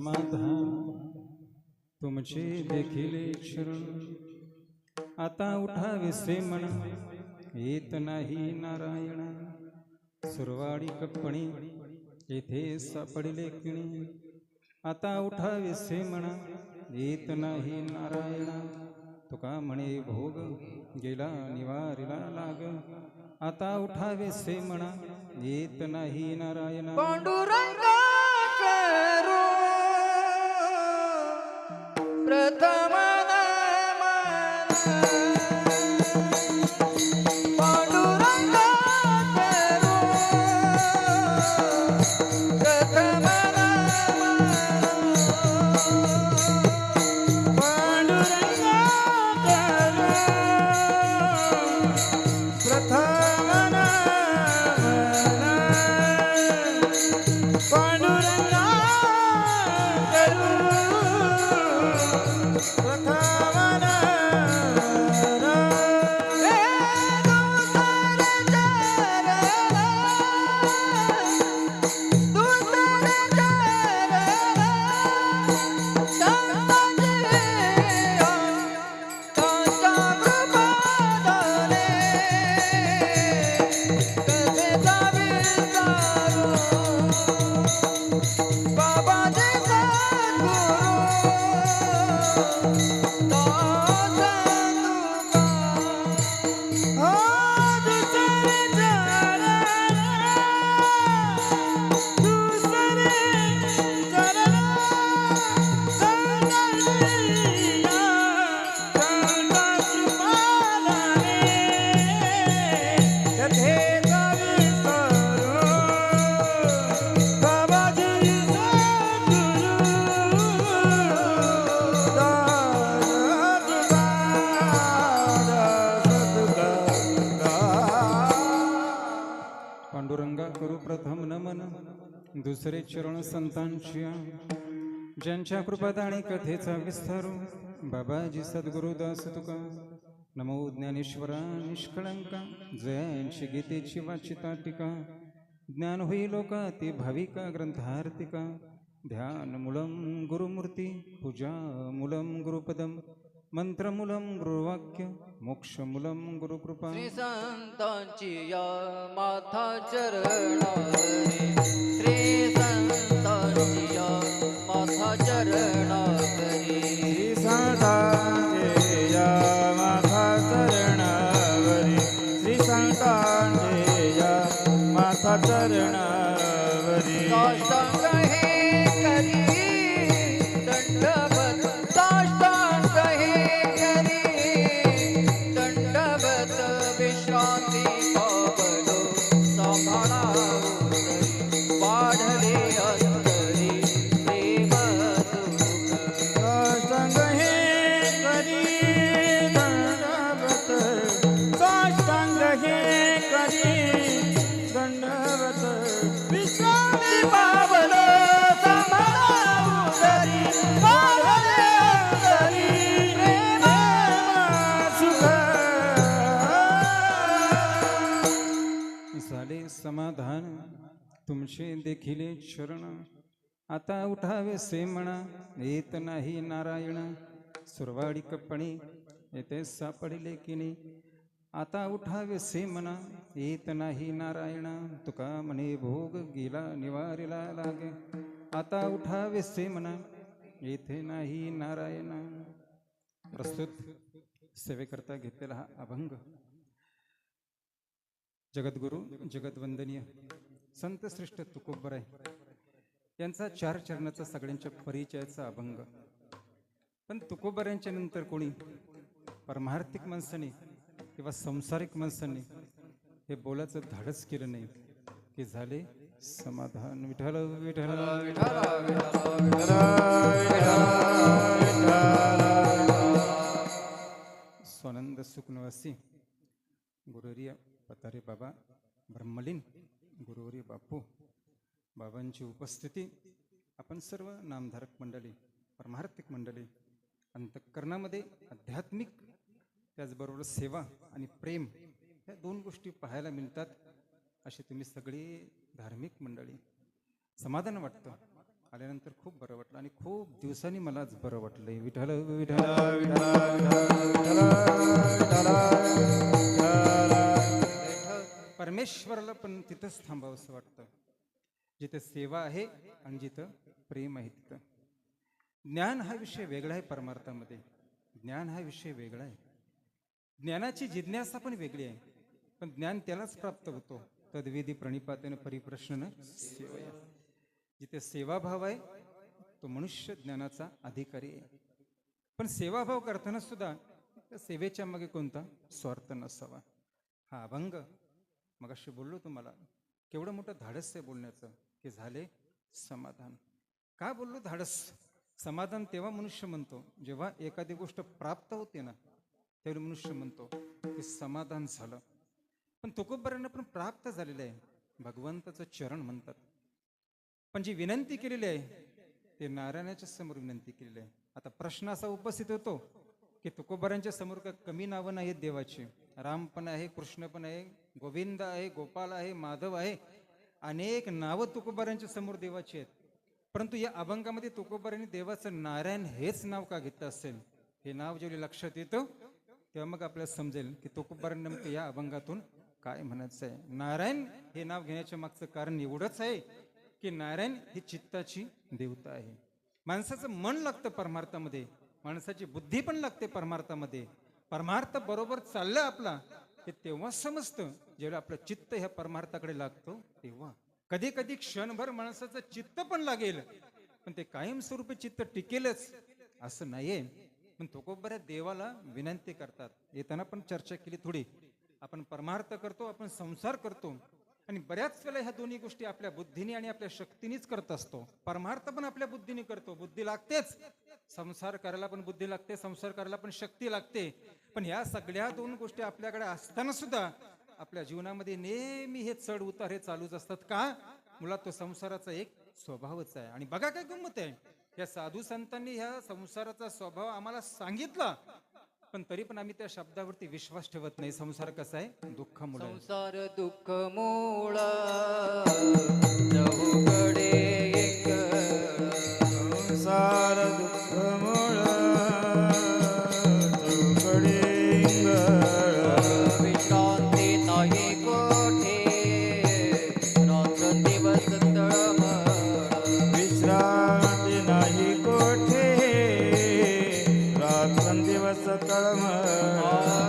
समाधान तुमचे देखील शरण आता उठावे म्हणा येत नाही नारायण. सुरवाडी कप्पणी येथे सापडले किणी. आता उठावे म्हणा येत नाही नारायण. तुका म्हणे भोग गेला निवारीला लाग. आता उठावे म्हणा येत नाही नारायण. पांडुरंगा करू प्रथम नमन दुसरे चरण संतांची ज्यांच्या कृपात आणि कथेचा विस्तारू हो, बाबाजी सद्गुरुदास तुका. नमो ज्ञानेश्वरा निष्कळंका जयांची गीतेची वाचिता टीका. ज्ञान होई लोका ते भाविका ग्रंथार्थिका. ध्यान मुलम गुरुमूर्ती पूजा मुलम गुरुपदम. मंत्रमूलम गुरुवाक्य मोक्षमूलम गुरुकृपा. श्री संतांची या माथा चरणावरी श्री झाले समाधान. तुमचे देखील शरण आता उठावे से म्हणा येत नाही नारायण. सुरवाडी कप्पणी येथे सापडले किनी आता उठावे से म्हणा येत नाही नारायण. तुका म्हणे भोग गेला निवारीला लागे. आता उठावे से म्हणा येथे नाही नारायण. प्रस्तुत सेवेकरता घेतलेला हा अभंग. जगद्गुरु जगद्वंदनीय संत श्रेष्ठ तुकोबराय यांचा चार चरणाचा सगळ्यांच्या परिचयाचा अभंग. पण तुकोबऱ्यांच्या नंतर कोणी? परमार्थिक माणसाने किंवा संसारिक माणसांनी हे बोलायचं धाडस केलं नाही. की झाले समाधान. विठ्ठल विठ्ठल स्वानंद सुखनवासी गुरुरिया. पतारे बाबा ब्रह्मलीन गुरुवर्य बापू बाबांची उपस्थिती आपण सर्व नामधारक मंडळी परमार्थिक मंडळी अंतःकरणामध्ये आध्यात्मिक त्याचबरोबर सेवा आणि प्रेम ह्या दोन गोष्टी पाहायला मिळतात अशी तुम्ही सगळी धार्मिक मंडळी समाधान वाटतं आल्यानंतर खूप बरं वाटलं आणि खूप दिवसांनी मलाच बरं वाटलं वाटलंय विठ्ठल विठ्ठल परमेश्वराला पण तिथंच थांबावं असं वाटतं जिथं सेवा आहे आणि जिथं प्रेम आहे तिथं. ज्ञान हा विषय वेगळा आहे परमार्थामध्ये. ज्ञान हा विषय वेगळा आहे. ज्ञानाची जिज्ञासा पण वेगळी आहे पण ज्ञान त्यालाच प्राप्त होतो. तद्वेदी प्रणिपातेन परिप्रश्न सेवा जिथे सेवाभाव आहे तो मनुष्य ज्ञानाचा अधिकारी आहे. पण सेवाभाव करताना सुद्धा त्या सेवेच्या मागे कोणता स्वार्थ नसावा. हा अभंग मगाशी बोललो तुम्हाला केवढं मोठं धाडस आहे बोलण्याचं की झाले समाधान. का बोललो धाडस? समाधान तेव्हा मनुष्य म्हणतो जेव्हा एखादी गोष्ट प्राप्त होते ना त्यावेळी मनुष्य म्हणतो की समाधान झालं. पण तुकोबऱ्यांना पण प्राप्त झालेलं आहे. भगवंताचं चरण म्हणतात. पण जी विनंती केलेली आहे ते नारायणाच्या समोर विनंती केलेली आहे. आता प्रश्न असा उपस्थित होतो की तुकोबऱ्यांच्या समोर का कमी नावं नाहीत देवाची? राम पण आहे कृष्ण पण आहे गोविंद आहे गोपाल आहे माधव आहे. अनेक नावं तुकोबारांच्या समोर देवाची आहेत. परंतु या अभंगामध्ये तुकोबारांनी देवाचं नारायण हेच नाव का घेतलं असेल? हे नाव जेव्हा लक्षात येतं तेव्हा मग आपल्याला समजेल की तुकोबऱ्यांना नेमकं या अभंगातून काय म्हणायचं आहे. नारायण हे नाव घेण्याच्या मागचं कारण एवढंच आहे की नारायण ही चित्ताची देवता आहे. माणसाचं मन लागतं परमार्थामध्ये. माणसाची बुद्धी पण लागते परमार्थामध्ये. परमार्थ बरोबर चाललं आपला हे तेव्हा समजतं. जेव्हा आपलं चित्त ह्या परमार्थाकडे लागतो तेव्हा. कधी कधी क्षणभर माणसाचं चित्त पण लागेल. पण ते कायमस्वरूपी चित्त टिकेलच असं नाहीये. पण तुकोबऱ्या देवाला विनंती करतात. येताना पण चर्चा केली थोडी. आपण परमार्थ करतो आपण संसार करतो. आणि बऱ्याच वेळेला ह्या दोन्ही गोष्टी आपल्या बुद्धीने आणि आपल्या शक्तीनेच करत असतो. परमार्थ पण आपल्या बुद्धीने करतो. बुद्धी लागतेच. संसार करायला पण बुद्धी लागते संसार करायला पण शक्ती लागते. पण ह्या सगळ्या दोन गोष्टी आपल्याकडे असताना सुद्धा आपल्या जीवनामध्ये नेहमी हे चढ उतार हे चालूच असतात. का? मुळात तो संसाराचा एक स्वभावच आहे. आणि बघा काय गंमत आहे. या साधू संतांनी ह्या संसाराचा स्वभाव आम्हाला सांगितला. पण तरी पण आम्ही त्या शब्दावरती विश्वास ठेवत नाही. संसार कसा आहे? दुःख संसार दुःख मूळ. कोठे? रात्रंदिवस तळमळ.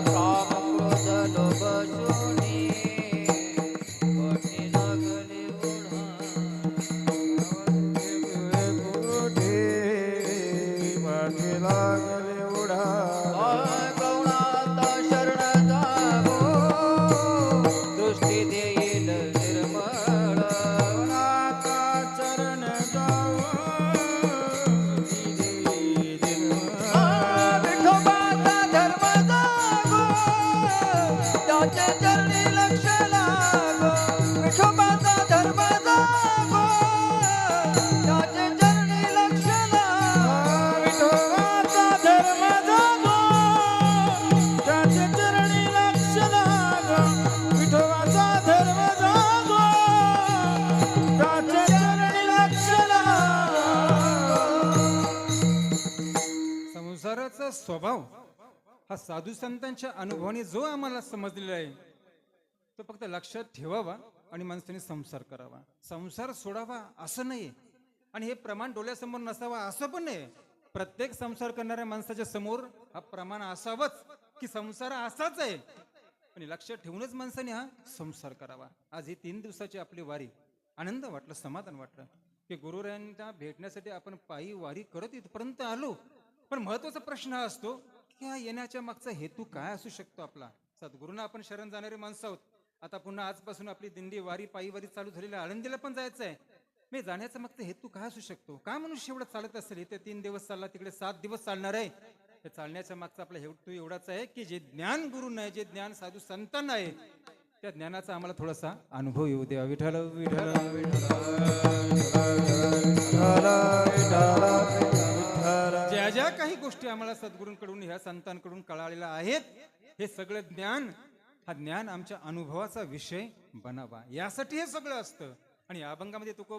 स्वभाव हा साधू संतांच्या अनुभवाने जो आम्हाला समजलेला आहे तो फक्त लक्षात ठेवावा आणि माणसाने संसार करावा. संसार सोडावा असं नाही. आणि हे प्रमाण डोळ्यासमोर नसावा असं पण नाही. प्रत्येक संसार करणाऱ्या माणसाच्या समोर हा प्रमाण असावंच की संसार असाच आहे. आणि लक्षात ठेवूनच माणसाने हा संसार करावा. आज ही तीन दिवसाची आपली वारी. आनंद वाटलं समाधान वाटलं. की गुरुरायांना भेटण्यासाठी आपण पायी वारी करत इथपर्यंत आलो. पण महत्त्वाचा प्रश्न हा असतो की हा येण्याच्या मागचा हेतू काय असू शकतो आपला? सद्गुरूंना आपण शरण जाणारे माणसं आहोत. आता पुन्हा आजपासून आपली दिंडी वारी पायीवारी चालू झालेली आळंदीला पण जायचं आहे मी जाण्याचा ते हेतू काय असू शकतो? का मनुष्य एवढं चालत असेल? इथे तीन दिवस चालला तिकडे सात दिवस चालणार आहे. हे चालण्याच्या मागचा आपला हेतू एवढाच आहे की जे ज्ञान गुरुंना आहे जे ज्ञान साधू संतांना आहे त्या ज्ञानाचा आम्हाला थोडासा अनुभव येऊ द्या. विठ्ठल विठ्ठल विठ्ठल. ज्या ज्या काही गोष्टी आम्हाला सद्गुरूंकडून ह्या संतांकडून कळालेल्या आहेत हे सगळं ज्ञान हा ज्ञान आमच्या अनुभवाचा विषय बनावा. यासाठी हे सगळं असतं. आणि या अभंगामध्ये तुको